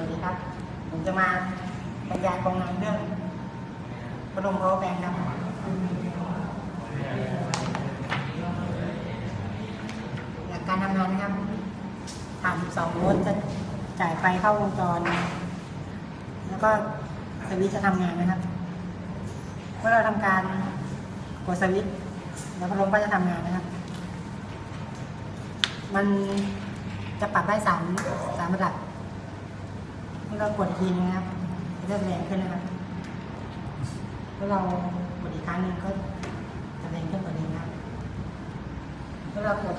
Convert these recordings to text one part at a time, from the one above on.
วัสดีครับ ผมจะมาบรรยายกองงานเรื่องพัดลม power bank ครับ หลักการทำงานนะครับผ่าน12โวลต์จะจ่ายไฟเข้าวงจร แล้วก็สวิตช์จะทำงานนะครับ เมื่อเราทำการกดสวิตช์แล้วพัดลมก็จะทำงานนะครับ มันจะปรับได้สามสามระดับ เมื่อเรากดอีกทีนึงนะครับจะเริ่มแรงขึ้นนะครับเมื่อเรากดอีกครั้งหนึ่งก็จะแรงขึ้นกว่านี้นะครับเมื่อเรากด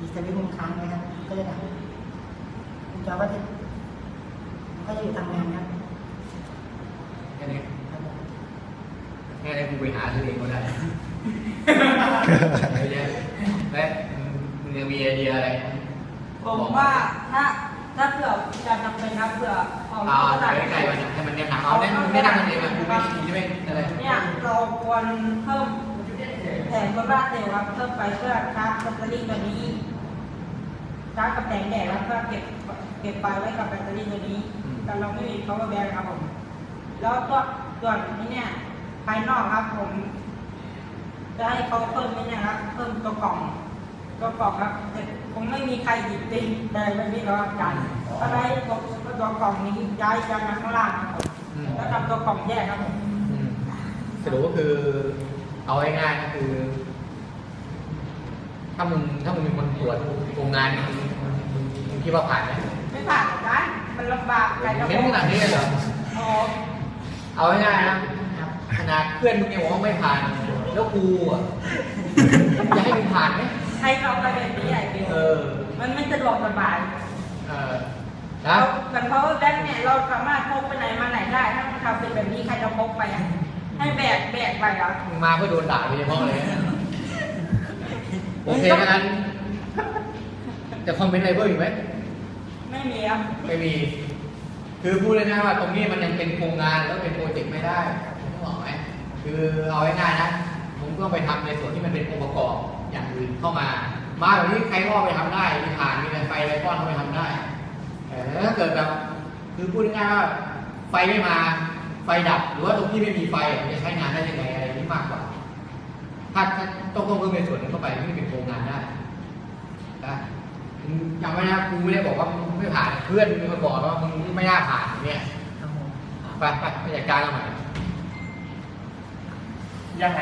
อีกสวิตช์หนึ่งครั้งนะครับ ก็จะดับวงจอก็จะมันก็จะอยู่ทำงานครับแค่นี้ครับผมแค่นี้กูไปหาซื้อเองก็ได้ไม่ใช่แล้วมึงยังมีไอเดียอะไรผมว่าถ้า ถ้าเผื่อจะจำเป็นนะเผื่อเอาเอาตัใส่ดไก่มันให้มันแนบหนังเอาได้ไม่ดังเลยมันกูไม่ดีใช่ไหมอะไรเนี่ยเราควรเพิ่มแผงโซลาร์เซลล์ครับเพิ่มไปเพื่อชาร์จแบตเตอรี่ตัวนี้ชาร์จกับแสงแดดแล้วก็เก็บเก็บไฟไว้กับแบตเตอรี่ตัวนี้ แต่เราไม่มี power bank ครับผม แล้วก็ส่วนนี้เนี่ยภายนอกครับผมจะให้เขาเพิ่มนี่นะครับ เพิ่มตัวกล่องตัว กล่องครับแต่คงไม่มีใครหยิบติงเลยไม่มีหรอกอาจารย์ก็ได้ตัวตัวกล่องนี้ย้ายย้ายมาข้างล่างครับผมแล้วทำตัวกล่องแยกครับผมอืมสรุปก็คือเอาง่ายๆก็คือ ถ้ามึงถ้ามึงเป็นคนตรวจโรงงานเนี่ยมึงมึงมึงมึงคิดว่าผ่านไหมไม่ผ่านอาจารย์มันลำบากใจระเห็นบบขนาดนี้เลยเหรออ๋อเอาง่ายๆนะครับขนาดเพื่อนมึงยังบอกว่าไม่ผ่าน แล้วกูอะจะให้มึงผ่านไหม ให้เราไปแบบนี้ใหญ่เดียวเออมันไม่สะดวกสบายเออเรานะ แต่ power bank เนี่ยเราสามารถพกไปไหนมาไหนได้ ถ้ามันทำเป็นแบบนี้ใครจะพกไปอะให้แบกแบกไปเหรอมึงมาเพื่อโดนด่าโดยเฉพาะเลยนะโอเคเพราะฉะนั้นจะคอมเมนต์อะไรเพิ่มอีกไหม ไม่มีครับไม่มี คือพูดเลยนะว่าตรงนี้มันยังเป็นโครงงานแล้วเป็นโปรเจกต์ไม่ได้ผมบอกไหมคือเอาง่ายๆนะ ผมก็ไปทำในส่วนที่มันเป็นองค์ประกอบ อย่างอื่นเข้ามา มาแบบนี้ใครก็เอไปทำได้มีฐานมีไฟไฟก้อนเข้าไปทำได้แต่ถ้าเกิดแบบคือพูดง่ายๆว่าไฟไม่มาไฟดับ หรือว่าตรงที่ไม่มีไฟจะใช้งานได้ยังไงอะไรนี้มากกว่า ถ้าถ้าต้องต้องเพิ่มในส่วนนี้เข้าไปที่เป็นโครงงานได้นะจำไว้นะกูไม่ได้บอกว่ามึงไม่ผ่านเพื่อนมึงมาบอกว่ามึงไม่น่าผ่านเนี่ยไปไปไปจัดการเอาใหม่ยังไง